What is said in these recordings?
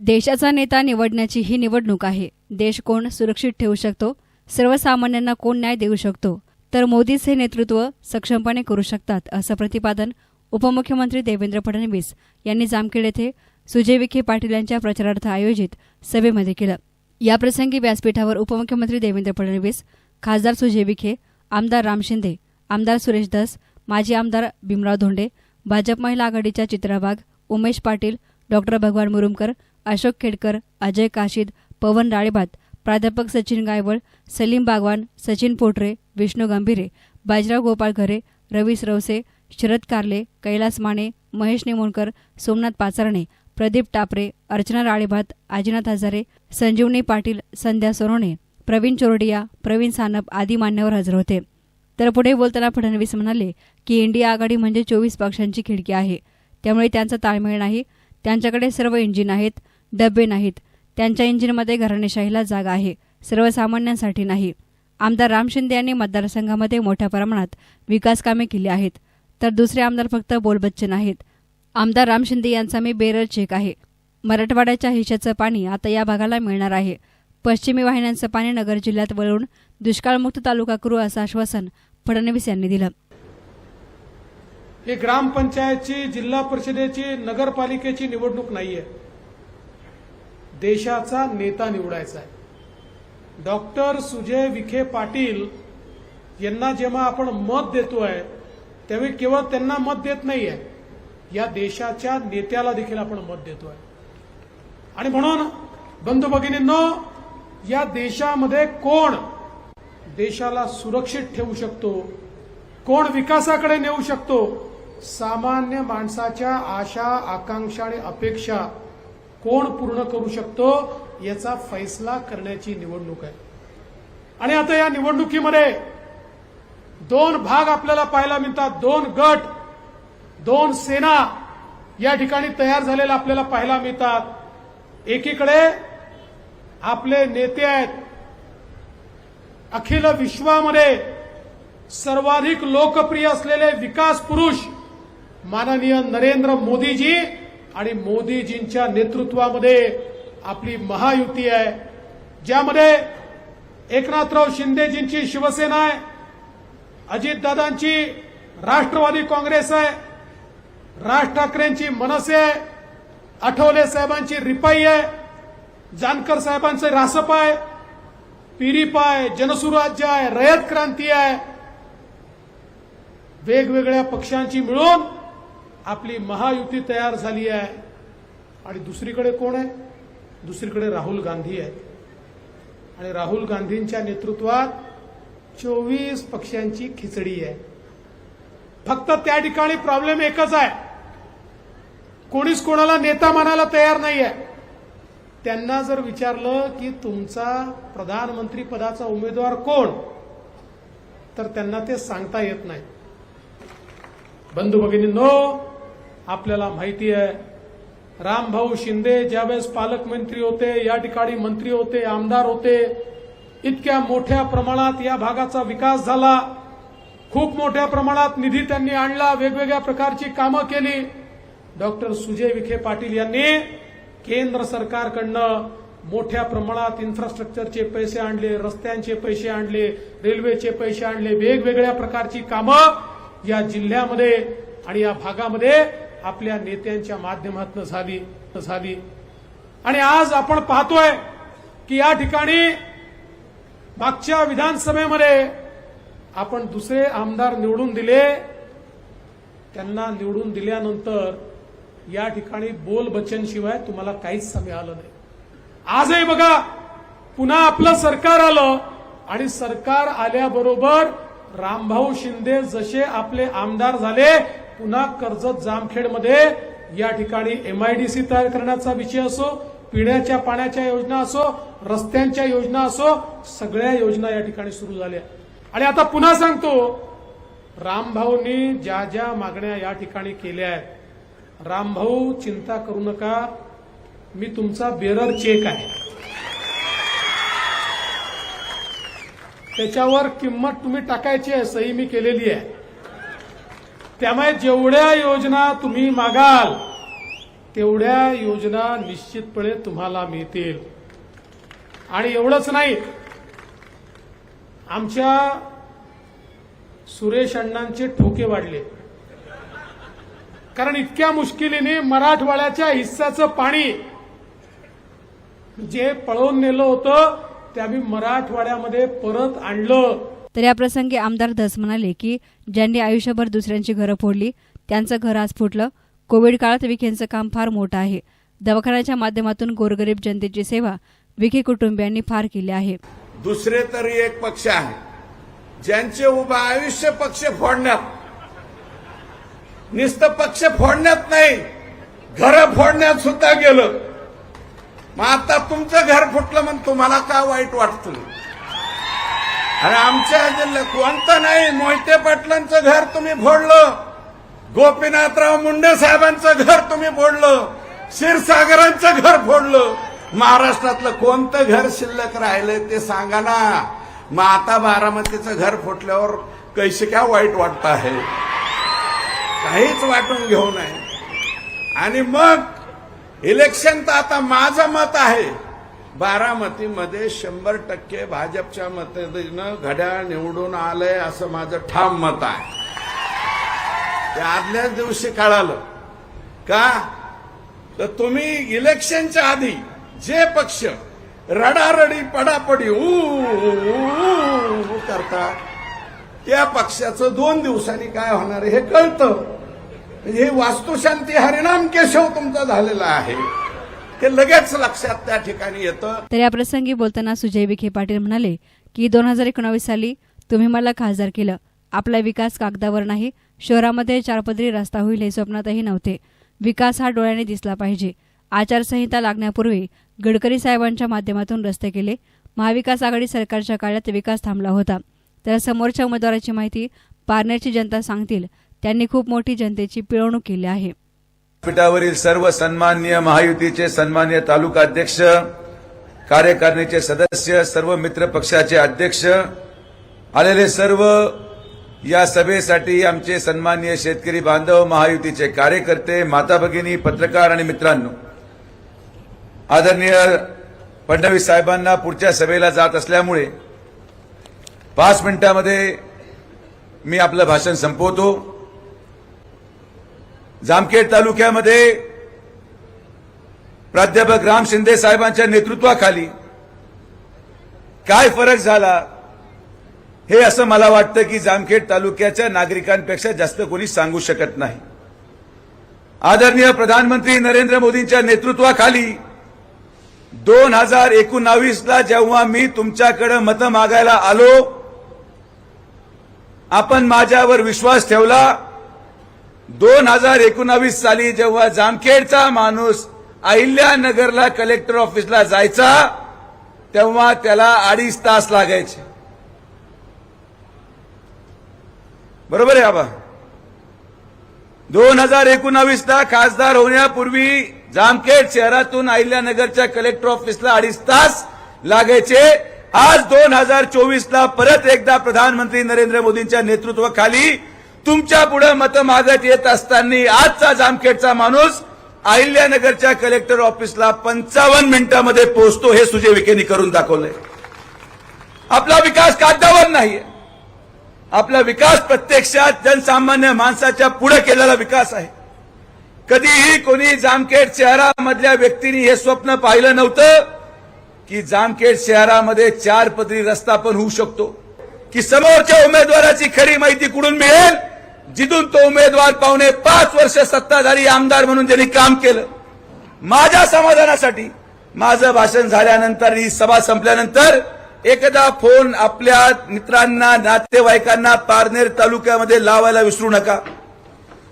देशाचा नेता निवडण्याची ही निवडणूक आहे. देश कोण सुरक्षित ठेवू शकतो? सर्वसामान्यांना कोण न्याय देऊ शकतो? तर मोदीच हे नेतृत्व सक्षमपणे करू शकतात असं प्रतिपादन उपमुख्यमंत्री देवेंद्र फडणवीस यांनी जामखेड येथे सुजय विखे पाटील यांच्या प्रचारार्थ आयोजित सभेमध्ये केलं. याप्रसंगी व्यासपीठावर उपमुख्यमंत्री देवेंद्र फडणवीस खासदार सुजय विखे आमदार राम शिंदे आमदार सुरेश धस माजी आमदार भीमराव धोंडे भाजप महिला आघाडीच्या चित्रा वाघ उमेश पाटील डॉक्टर भगवान मुरुमकर अशोक खेडकर अजय काशीद पवन राळेभात प्राध्यापक सचिन गायवळ सलीम बागवान सचिन पोटरे विष्णू गंभीरे बाजीराव गोपाळ घरे रवी रवसे शरद कारले कैलास माने महेश नेमोणकर सोमनाथ पाचारणे प्रदीप टापरे अर्चना राळेभात आजीनाथ हजारे संजीवनी पाटील संध्या सोरोणे प्रवीण चोरडिया प्रवीण सानप आदी मान्यवर हजर होते. तर पुढे बोलताना फडणवीस म्हणाले की इंडिया आघाडी म्हणजे चोवीस पक्षांची खिडकी आहे. त्यामुळे त्यांचा ताळमेळ नाही. त्यांच्याकडे सर्व इंजिन आहेत डबे नाहीत. त्यांच्या इंजिनमध्ये घराणेशाहीला जागा आहे. सर्वसामान्यांसाठी नाही. आमदार राम शिंदे यांनी मतदारसंघामध्ये मोठ्या प्रमाणात विकासकामे केली आहेत. तर दुसरे आमदार फक्त बोलबच्चन आहेत आमदार राम शिंदे यांचा मी बेरर चेक आहे. मराठवाड्याच्या हिशाचं पाणी आता या भागाला मिळणार आहे. पश्चिमी वाहिन्यांचं पाणी नगर जिल्ह्यात वळवून दुष्काळमुक्त तालुका करू असं आश्वासन फडणवीस यांनी दिलं. ही ग्रामपंचायतची जिल्हा परिषदेची नगरपालिकेची निवडणूक नाहीये. देशाचा नेता निवडायचा आहे. डॉक्टर सुजय विखे पाटील यांना जेव्हा आपण मत देतोय त्यावेळी केवळ त्यांना मत देत नाहीये या देशाच्या नेत्याला देखील आपण मत देतोय. आणि म्हणून बंधू भगिनींनो या देशामध्ये कोण देशाला सुरक्षित ठेवू शकतो कोण विकासाकडे नेऊ शकतो सामान्य माणसाच्या आशा आकांक्षा आणि अपेक्षा कोण पूर्ण करू शकतो याचा फैसला करण्याची निवडणूक आहे. आणि आता या निवडणुकीमध्ये दोन भाग आपल्याला पाहायला मिळतात. दोन गट दोन सेना या ठिकाणी तयार झालेल्या आपल्याला पाहायला मिळतात. एकीकडे आपले नेते आहेत. अखिल विश्वामध्ये सर्वाधिक लोकप्रिय असलेले विकास पुरुष माननीय नरेंद्र मोदीजी आणि मोदीजींच्या नेतृत्वामध्ये आपली महायुती आहे. ज्यामध्ये एकनाथराव शिंदेजींची शिवसेना आहे अजितदादांची राष्ट्रवादी काँग्रेस आहे राज ठाकरेंची मनसे आहे आठवले साहेबांची रिपाई आहे जानकर साहेबांचं रासप आहे पिरीप आहे जनसुराज्य आहे रयत क्रांती आहे. वेगवेगळ्या पक्षांची मिळून आपली महायुती तयार झाली आहे. आणि दुसरीकडे कोण आहे? दुसरीकडे राहुल गांधी आहेत. आणि राहुल गांधींच्या नेतृत्वात चोवीस पक्षांची खिचडी आहे. फक्त त्या ठिकाणी प्रॉब्लेम एकच आहे. कोणीच कोणाला नेता मानायला तयार नाही आहे त्यांना जर विचारलं की तुमचा प्रधानमंत्री पदाचा उमेदवार कोण? तर त्यांना ते सांगता येत नाही. बंधू भगिनींनो आपल्याला माहिती आहे. रामभाऊ शिंदे ज्यावेळेस पालकमंत्री होते या ठिकाणी मंत्री होते आमदार होते इतक्या मोठ्या प्रमाणात या भागाचा विकास झाला. खूप मोठ्या प्रमाणात निधी त्यांनी आणला वेगवेगळ्या प्रकारची कामं केली. डॉक्टर सुजय विखे पाटील यांनी केंद्र सरकारकडनं मोठ्या प्रमाणात इन्फ्रास्ट्रक्चरचे पैसे आणले रस्त्यांचे पैसे आणले रेल्वेचे पैसे आणले वेगवेगळ्या प्रकारची कामं या जिल्ह्यामध्ये आणि या भागामध्ये आपल्या नेत्यांच्या माध्यमातून झाली झाली. आणि आज आपण पाहतोय की या ठिकाणी मागच्या विधानसभेमध्ये आपण दुसरे आमदार निवडून दिले. त्यांना निवडून दिल्यानंतर या ठिकाणी बोल बच्चन शिवाय तुम्हाला काहीच मिळालं नाही. आजही बघा पुन्हा आपलं सरकार आलं आणि सरकार आल्याबरोबर रामभाऊ शिंदे जसे आपले आमदार झाले पुन्हा कर्जत जामखेडमध्ये या ठिकाणी एमआयडीसी तयार करण्याचा विषय असो पिण्याच्या पाण्याच्या योजना असो रस्त्यांच्या योजना असो सगळ्या योजना या ठिकाणी सुरू झाल्या. आणि आता पुन्हा सांगतो रामभाऊंनी ज्या ज्या मागण्या या ठिकाणी केल्या आहेत रामभाऊ चिंता करू नका मी तुमचा बेरर चेक आहे. त्याच्यावर किंमत तुम्ही टाकायची आहे सही मी केलेली आहे. त्यामुळे जेवढ्या योजना तुम्ही मागाल तेवढ्या योजना निश्चितपणे तुम्हाला मिळतील. आणि एवढंच नाही आमच्या सुरेश अण्णांचे ठोके वाढले. कारण इतक्या मुश्किलीने मराठवाड्याच्या हिस्साचं पाणी जे पळवून नेलं होतं ते आम्ही मराठवाड्यामध्ये परत आणलं. तर याप्रसंगी आमदार धस म्हणाले की ज्यांनी आयुष्यभर दुसऱ्यांची घरं फोडली त्यांचं घर आज फुटलं. कोविड काळात विखेंचं काम फार मोठं आहे. दवाखान्याच्या माध्यमातून गोरगरीब जनतेची सेवा विखे कुटुंबियांनी फार केली आहे. दुसरे तरी एक पक्ष आहे. ज्यांचे उभे आयुष्य पक्ष फोडण्यात नुसतं पक्ष फोडण्यात नाही घर फोडण्यात सुद्धा गेलं. मग आता तुमचं घर फुटलं म्हणून तुम्हाला काय वाईट वाटतं? आणि आमच्या जिल्ह्यात कोणतं नाही? मोहिते पाटलांचं घर तुम्ही फोडलं. गोपीनाथराव मुंडे साहेबांचं घर तुम्ही फोडलं. क्षीरसागरांचं घर फोडलं. महाराष्ट्रातलं कोणतं घर शिल्लक राहिलंय ते सांगा ना. मग आता बारामतीचं घर फुटल्यावर कैसे काय वाईट वाटत आहे? काहीच वाटून घेऊ नये. आणि मग इलेक्शन तर आता माझं मत आहे. बारामतीमध्ये शंभर टक्के भाजपच्या मदतीनं घड्याळ निवडून आलंय असं माझं ठाम मत आहे. ते आदल्याच दिवशी कळालं. का? तर तुम्ही इलेक्शनच्या आधी जे पक्ष रडारडी पडापडी ऊ करता करतात त्या पक्षाचं दोन दिवसांनी काय होणार हे कळतं. म्हणजे हे वास्तुशांती हरिणाम केशव तुमचा झालेला आहे. ते लगेच लक्षात त्या ठिकाणी येतं. तर याप्रसंगी बोलताना सुजय विखे पाटील म्हणाले की दोन हजार एकोणावीस साली तुम्ही मला खासदार केलं. आपला विकास कागदावर नाही शहरामध्ये चारपदरी रस्ता होईल हे स्वप्नातही नव्हते. विकास हा डोळ्याने दिसला पाहिजे. आचारसंहिता लागण्यापूर्वी गडकरी साहेबांच्या माध्यमातून रस्ते केले. महाविकास आघाडी सरकारच्या काळात विकास थांबला होता. तर समोरच्या उमेदवाराची माहिती पारनेरची जनता सांगतील. त्यांनी खूप मोठी जनतेची पिळवणूक केली आहे. व्यासपीठावरील सर्व सन्मान्य महायुतीचे सन्मान्य तालुका अध्यक्ष कार्यकारिणीचे सदस्य सर्व मित्र पक्षाचे अध्यक्ष आलेले सर्व या सभेसाठी आमचे सन्मान्य शेतकरी बांधव महायुतीचे कार्यकर्ते माता भगिनी पत्रकार आणि मित्रांनो आदरणीय फडणवीस साहेबांना पुढच्या सभेला जात असल्यामुळे पाच मिनिटांमध्ये मी आपलं भाषण संपवतो. जामखेड तालुक्यामध्ये प्राध्यापक राम शिंदे साहेबांच्या नेतृत्वाखाली काय फरक झाला हे असं मला वाटतं की जामखेड तालुक्याच्या नागरिकांपेक्षा जास्त कोणी सांगू शकत नाही. आदरणीय प्रधानमंत्री नरेंद्र मोदींच्या नेतृत्वाखाली दोन हजार एकोणावीसला जेव्हा मी तुमच्याकडे मतं मागायला आलो आपण माझ्यावर विश्वास ठेवला दोन हजार एकोणावीस साली जेव्हा जामखेडचा माणूस अहिल्यानगरला कलेक्टर ऑफिसला जायचा तेव्हा त्याला अडीच तास लागायचे. बरोबर आहे बाबा? दोन हजार एकोणावीसला खासदार होण्यापूर्वी जामखेड शहरातून अहिल्यानगरच्या कलेक्टर ऑफिसला अडीच तास लागायचे. आज दोन हजार चोवीसला परत एकदा प्रधानमंत्री नरेंद्र मोदींच्या नेतृत्वाखाली तुमच्यापुढे मतं मागत येत असताना आजचा जामखेडचा माणूस अहिल्यानगरच्या कलेक्टर ऑफिसला पंचावन्न मिनिटांमध्ये पोहोचतो हे सुजय विखेनी करून दाखवलंय. आपला विकास कागदावर नाहीये. आपला विकास प्रत्यक्षात जनसामान्य माणसाच्या पुढे केलेला विकास आहे. कधीही कोणी जामखेड शहरामधल्या व्यक्तींनी हे स्वप्न पाहिलं नव्हतं की जामखेड शहरामध्ये चार पदरी रस्ता पण होऊ शकतो की समोरच्या उमेदवाराची खरी माहिती कुठून मिळेल? जिथून तो उमेदवार पाहुणे पाच वर्ष सत्ताधारी आमदार म्हणून ज्यांनी काम केलं. माझ्या समाधानासाठी माझं भाषण झाल्यानंतर ही सभा संपल्यानंतर एकदा फोन आपल्या मित्रांना नातेवाईकांना पारनेर तालुक्यामध्ये लावायला विसरू नका.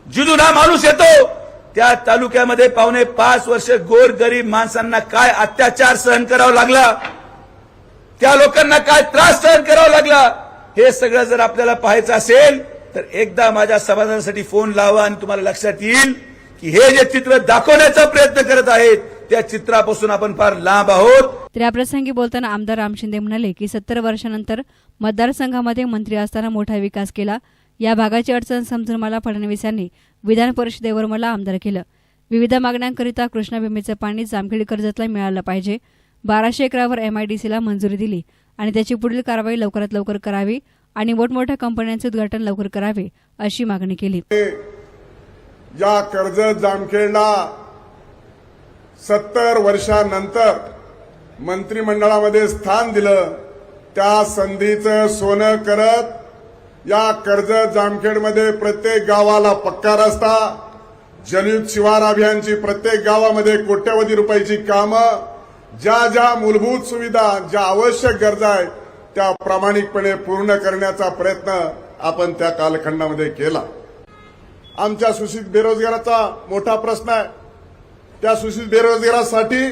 जिथून हा माणूस येतो त्या तालुक्यामध्ये पावणे पाच वर्ष गोर गरीब माणसांना काय अत्याचार सहन करावा लागला? त्या लोकांना काय त्रास सहन करावा लागला? हे सगळं जर आपल्याला पाहायचं असेल तर एकदा माझ्या समाधानासाठी फोन लावा आणि तुम्हाला लक्षात येईल की हे जे चित्र दाखवण्याचा प्रयत्न करत आहेत त्या चित्रापासून आपण फार लांब आहोत. तर याप्रसंगी बोलताना आमदार राम शिंदे म्हणाले की सत्तर वर्षानंतर मतदारसंघामध्ये मंत्री असताना मोठा विकास केला. या भागाची अडचण समजून मला फडणवीस यांनी विधान परिषदेवर मला आमदार केलं. विविध मागण्यांकरिता कृष्णा भीमेचं पाणी जामखेडी कर्जतला मिळालं पाहिजे. बाराशे एकरावर एमआयडीसीला मंजुरी दिली आणि त्याची पुढील कारवाई लवकरात लवकर करावी. आणि मोठमोठ्या कंपन्यांचे उद्घाटन लवकर करावे अशी मागणी केली. या कर्जत जामखेडला सत्तर वर्षानंतर मंत्रिमंडळामध्ये स्थान दिलं त्या संधीचं सोनं करत या कर्जत जामखेडमध्ये प्रत्येक गावाला पक्का रस्ता जलयुक्त शिवार अभियानची प्रत्येक गावामध्ये कोट्यवधी रुपयाची कामं ज्या ज्या मूलभूत सुविधा ज्या आवश्यक गरजा आहेत त्या प्रामाणिकपणे पूर्ण करण्याचा प्रयत्न आपण त्या कालखंडामध्ये केला. आमच्या सुशित बेरोजगाराचा मोठा प्रश्न आहे. त्या सुशित बेरोजगारासाठी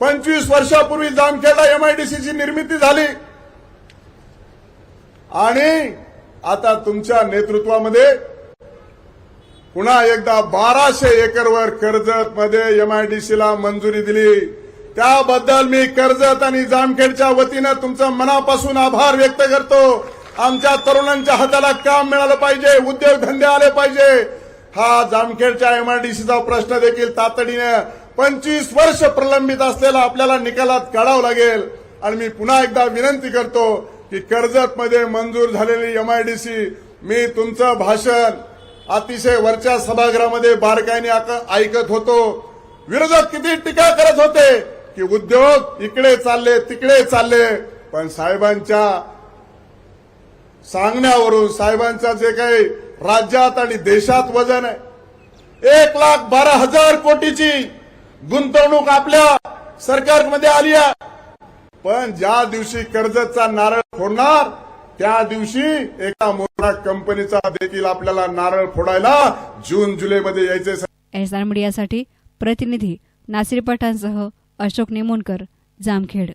पंचवीस वर्षापूर्वी जामखेडा एमआयडीसीची निर्मिती झाली. आणि आता तुमच्या नेतृत्वामध्ये पुन्हा एकदा बाराशे एकरवर कर्जतमध्ये एमआयडीसीला मंजुरी दिली. त्याबद्दल मी कर्जत आणि जामखेडच्या वतीनं तुमचं मनापासून आभार व्यक्त करतो. आमच्या तरुणांच्या हाताला काम मिळालं पाहिजे उद्योगधंदे आले पाहिजे. हा जामखेडच्या एमआरडीसीचा प्रश्न देखील तातडीनं पंचवीस वर्ष प्रलंबित असलेला आपल्याला निकालात काढावं लागेल. आणि मी पुन्हा एकदा विनंती करतो की कर्जत मध्ये मंजूर झालेली एमआयडीसी मी तुमचं भाषण अतिशय वरच्या सभागृहामध्ये बारकाईने ऐकत होतो. विरोधक किती टीका करत होते? की उद्योग इकडे चालले तिकडे चालले. पण साहेबांच्या सांगण्यावरून साहेबांचा जे काही राज्यात आणि देशात वजन आहे एक लाख बारा हजार कोटीची गुंतवणूक आपल्या सरकारमध्ये आली आहे. पण ज्या दिवशी कर्जतचा नारळ फोडणार त्या दिवशी एका मोठ्या कंपनीचा देखील आपल्याला नारळ फोडायला जून जुलैमध्ये यायचे. एसआर मीडियासाठी प्रतिनिधी नासिर पठाणसह अशोक नेमोणकर जामखेड.